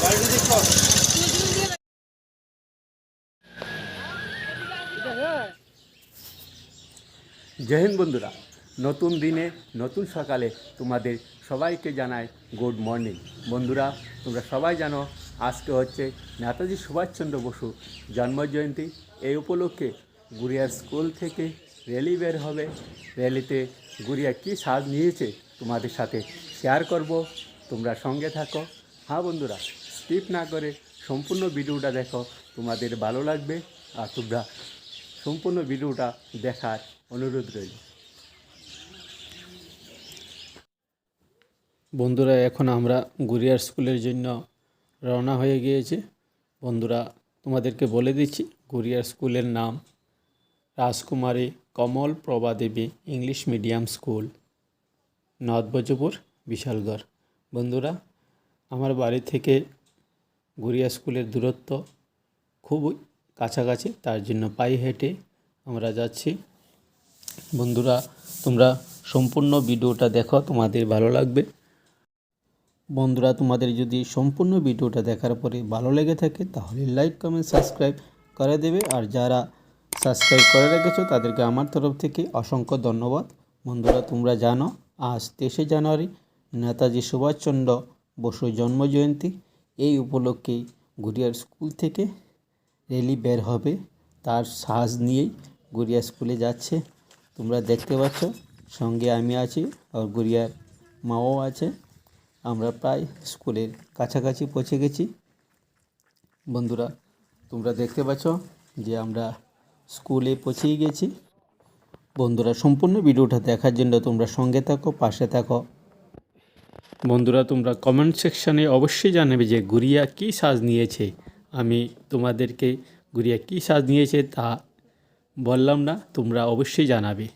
জয় হিন্দ বন্ধুরা, নতুন দিনে, নতুন সকালে তোমাদের সবাইকে জানাই গুড মর্নিং বন্ধুরা, তোমরা সবাই জানো, আজকে হচ্ছে নেতাজি সুভাষচন্দ্র বসু জন্মজয়ন্তী। এই উপলক্ষে গুড়িয়ার স্কুল থেকে র্যালি বের হবে। র্যালিতে গুড়িয়া কী সাজ নিয়েছে তোমাদের সাথে শেয়ার করব। তোমরা সঙ্গে থাকো। হ্যাঁ বন্ধুরা স্কিপ না করে সম্পূর্ণ ভিডিওটা দেখো। তোমাদের ভালো লাগবে আর তোমরা সম্পূর্ণ ভিডিওটা দেখার অনুরোধ রইল। বন্ধুরা, এখন আমরা গুরিয়ার স্কুলের জন্য রওনা হয়ে গিয়েছে। বন্ধুরা, তোমাদেরকে বলে দিচ্ছি, গুরিয়ার স্কুলের নাম Rajkumari Kamal Prabha Devi English medium school Nadabjapur Bishalgarh. বন্ধুরা, আমার বাড়ি থেকে গুরিয়া স্কুলের দূরত্ব খুবই কাছাকাছি, তার জন্য পায়ে হেঁটে আমরা যাচ্ছি। বন্ধুরা, তোমরা সম্পূর্ণ ভিডিওটা দেখো, তোমাদের ভালো লাগবে। বন্ধুরা, তোমাদের যদি সম্পূর্ণ ভিডিওটা দেখার পরে ভালো লেগে থাকে, তাহলে লাইক, কমেন্ট, সাবস্ক্রাইব করে দেবে। আর যারা সাবস্ক্রাইব করে রেখেছো, তাদেরকে আমার তরফ থেকে অসংখ্য ধন্যবাদ। বন্ধুরা, তোমরা জানো, আজ তেইশে জানুয়ারি, নেতাজি সুভাষচন্দ্র বসু জন্মজয়ন্তী। এই উপলক্ষে গুড়িয়ার স্কুল থেকে র্যালি বের হবে। তার সাজ নিয়েই গুড়িয়া স্কুলে যাচ্ছে। তোমরা দেখতে পাচ্ছ, সঙ্গে আমি আছি আর গুড়িয়ার মাও আছে। আমরা প্রায় স্কুলের কাছাকাছি পৌঁছে গেছি। বন্ধুরা, তোমরা দেখতে পাচ্ছ যে আমরা স্কুলে পৌঁছেই গেছি। বন্ধুরা, সম্পূর্ণ ভিডিওটা দেখার জন্য তোমরা সঙ্গে থাকো, পাশে থাকো। বন্ধুরা, তোমরা কমেন্ট সেকশানে অবশ্যই জানাবে যে গুড়িয়া কী সাজ নিয়েছে। আমি তোমাদেরকে গুড়িয়া কী সাজ নিয়েছে তা বললাম না, তোমরা অবশ্যই জানাবে।